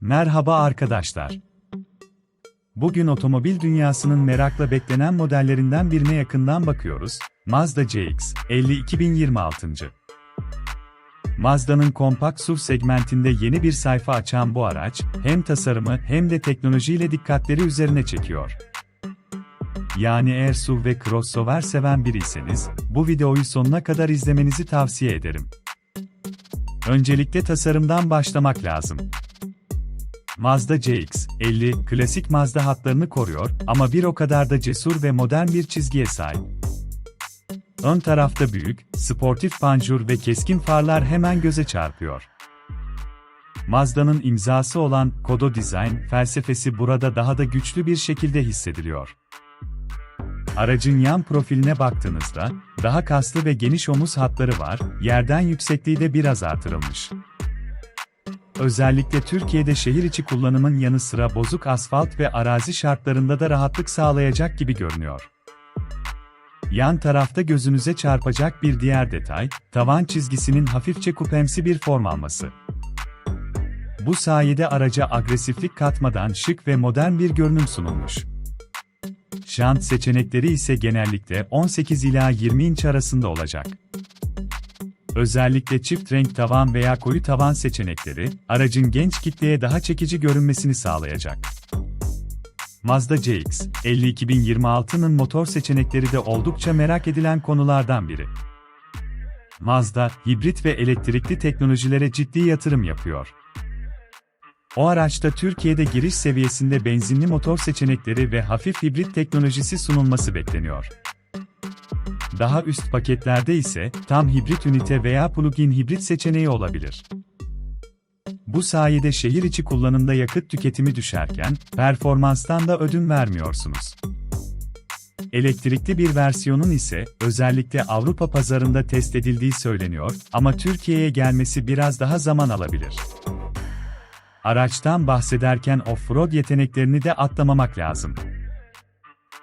Merhaba arkadaşlar. Bugün otomobil dünyasının merakla beklenen modellerinden birine yakından bakıyoruz. Mazda CX-50 2026. Mazda'nın kompakt SUV segmentinde yeni bir sayfa açan bu araç, hem tasarımı hem de teknolojiyle dikkatleri üzerine çekiyor. Yani eğer SUV ve crossover seven biriyseniz, bu videoyu sonuna kadar izlemenizi tavsiye ederim. Öncelikle tasarımdan başlamak lazım. Mazda CX-50, klasik Mazda hatlarını koruyor ama bir o kadar da cesur ve modern bir çizgiye sahip. Ön tarafta büyük, sportif panjur ve keskin farlar hemen göze çarpıyor. Mazda'nın imzası olan Kodo Design felsefesi burada daha da güçlü bir şekilde hissediliyor. Aracın yan profiline baktığınızda, daha kaslı ve geniş omuz hatları var, yerden yüksekliği de biraz artırılmış. Özellikle Türkiye'de şehir içi kullanımın yanı sıra bozuk asfalt ve arazi şartlarında da rahatlık sağlayacak gibi görünüyor. Yan tarafta gözünüze çarpacak bir diğer detay, tavan çizgisinin hafifçe kupemsi bir form alması. Bu sayede araca agresiflik katmadan şık ve modern bir görünüm sunulmuş. Şant seçenekleri ise genellikle 18 ila 20 inç arasında olacak. Özellikle çift renk tavan veya koyu tavan seçenekleri, aracın genç kitleye daha çekici görünmesini sağlayacak. Mazda CX-50 2026'nın motor seçenekleri de oldukça merak edilen konulardan biri. Mazda, hibrit ve elektrikli teknolojilere ciddi yatırım yapıyor. O araçta Türkiye'de giriş seviyesinde benzinli motor seçenekleri ve hafif hibrit teknolojisi sunulması bekleniyor. Daha üst paketlerde ise tam hibrit ünite veya plug-in hibrit seçeneği olabilir. Bu sayede şehir içi kullanımda yakıt tüketimi düşerken, performanstan da ödün vermiyorsunuz. Elektrikli bir versiyonun ise özellikle Avrupa pazarında test edildiği söyleniyor ama Türkiye'ye gelmesi biraz daha zaman alabilir. Araçtan bahsederken off-road yeteneklerini de atlamamak lazım.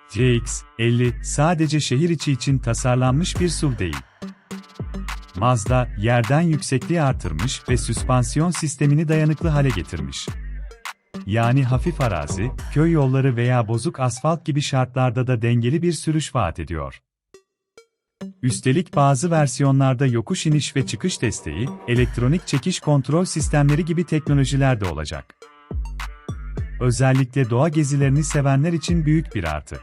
CX-50 sadece şehir içi için tasarlanmış bir SUV değil. Mazda, yerden yüksekliği artırmış ve süspansiyon sistemini dayanıklı hale getirmiş. Yani hafif arazi, köy yolları veya bozuk asfalt gibi şartlarda da dengeli bir sürüş vaat ediyor. Üstelik bazı versiyonlarda yokuş iniş ve çıkış desteği, elektronik çekiş kontrol sistemleri gibi teknolojiler de olacak. Özellikle doğa gezilerini sevenler için büyük bir artı.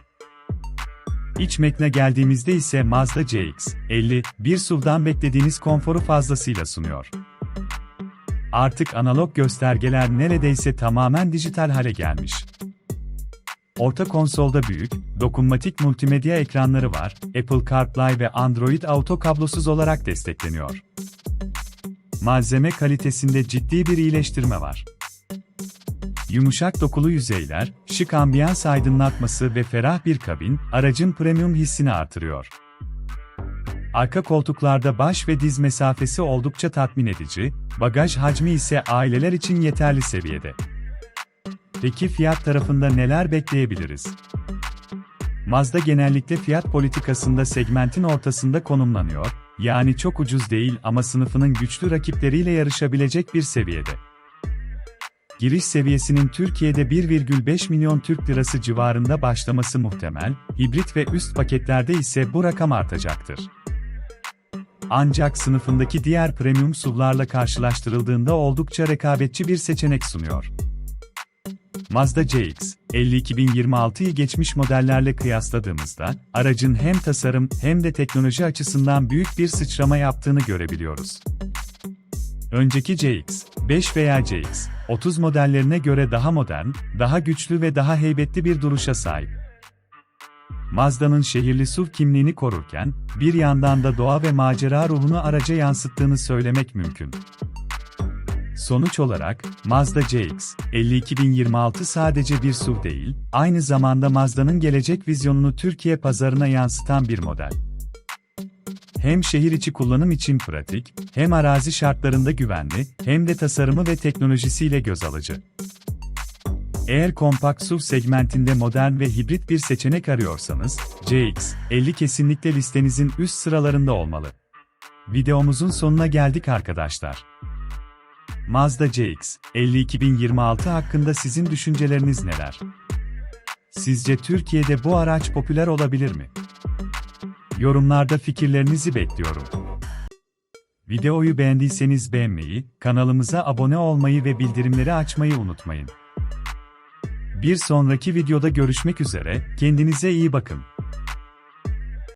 İç metne geldiğimizde ise Mazda CX-50, bir SUV'dan beklediğiniz konforu fazlasıyla sunuyor. Artık analog göstergeler neredeyse tamamen dijital hale gelmiş. Orta konsolda büyük, dokunmatik multimedya ekranları var, Apple CarPlay ve Android Auto kablosuz olarak destekleniyor. Malzeme kalitesinde ciddi bir iyileştirme var. Yumuşak dokulu yüzeyler, şık ambiyans aydınlatması ve ferah bir kabin, aracın premium hissini artırıyor. Arka koltuklarda baş ve diz mesafesi oldukça tatmin edici, bagaj hacmi ise aileler için yeterli seviyede. Peki fiyat tarafında neler bekleyebiliriz? Mazda genellikle fiyat politikasında segmentin ortasında konumlanıyor, yani çok ucuz değil ama sınıfının güçlü rakipleriyle yarışabilecek bir seviyede. Giriş seviyesinin Türkiye'de 1,5 milyon Türk lirası civarında başlaması muhtemel, hibrit ve üst paketlerde ise bu rakam artacaktır. Ancak sınıfındaki diğer premium SUV'larla karşılaştırıldığında oldukça rekabetçi bir seçenek sunuyor. Mazda CX-50 2026'yı geçmiş modellerle kıyasladığımızda, aracın hem tasarım hem de teknoloji açısından büyük bir sıçrama yaptığını görebiliyoruz. Önceki CX, 5 veya CX, 30 modellerine göre daha modern, daha güçlü ve daha heybetli bir duruşa sahip. Mazda'nın şehirli SUV kimliğini korurken, bir yandan da doğa ve macera ruhunu araca yansıttığını söylemek mümkün. Sonuç olarak, Mazda CX-50 2026 sadece bir SUV değil, aynı zamanda Mazda'nın gelecek vizyonunu Türkiye pazarına yansıtan bir model. Hem şehir içi kullanım için pratik, hem arazi şartlarında güvenli, hem de tasarımı ve teknolojisiyle göz alıcı. Eğer kompakt SUV segmentinde modern ve hibrit bir seçenek arıyorsanız, CX-50 kesinlikle listenizin üst sıralarında olmalı. Videomuzun sonuna geldik arkadaşlar. Mazda CX-50 2026 hakkında sizin düşünceleriniz neler? Sizce Türkiye'de bu araç popüler olabilir mi? Yorumlarda fikirlerinizi bekliyorum. Videoyu beğendiyseniz beğenmeyi, kanalımıza abone olmayı ve bildirimleri açmayı unutmayın. Bir sonraki videoda görüşmek üzere, kendinize iyi bakın.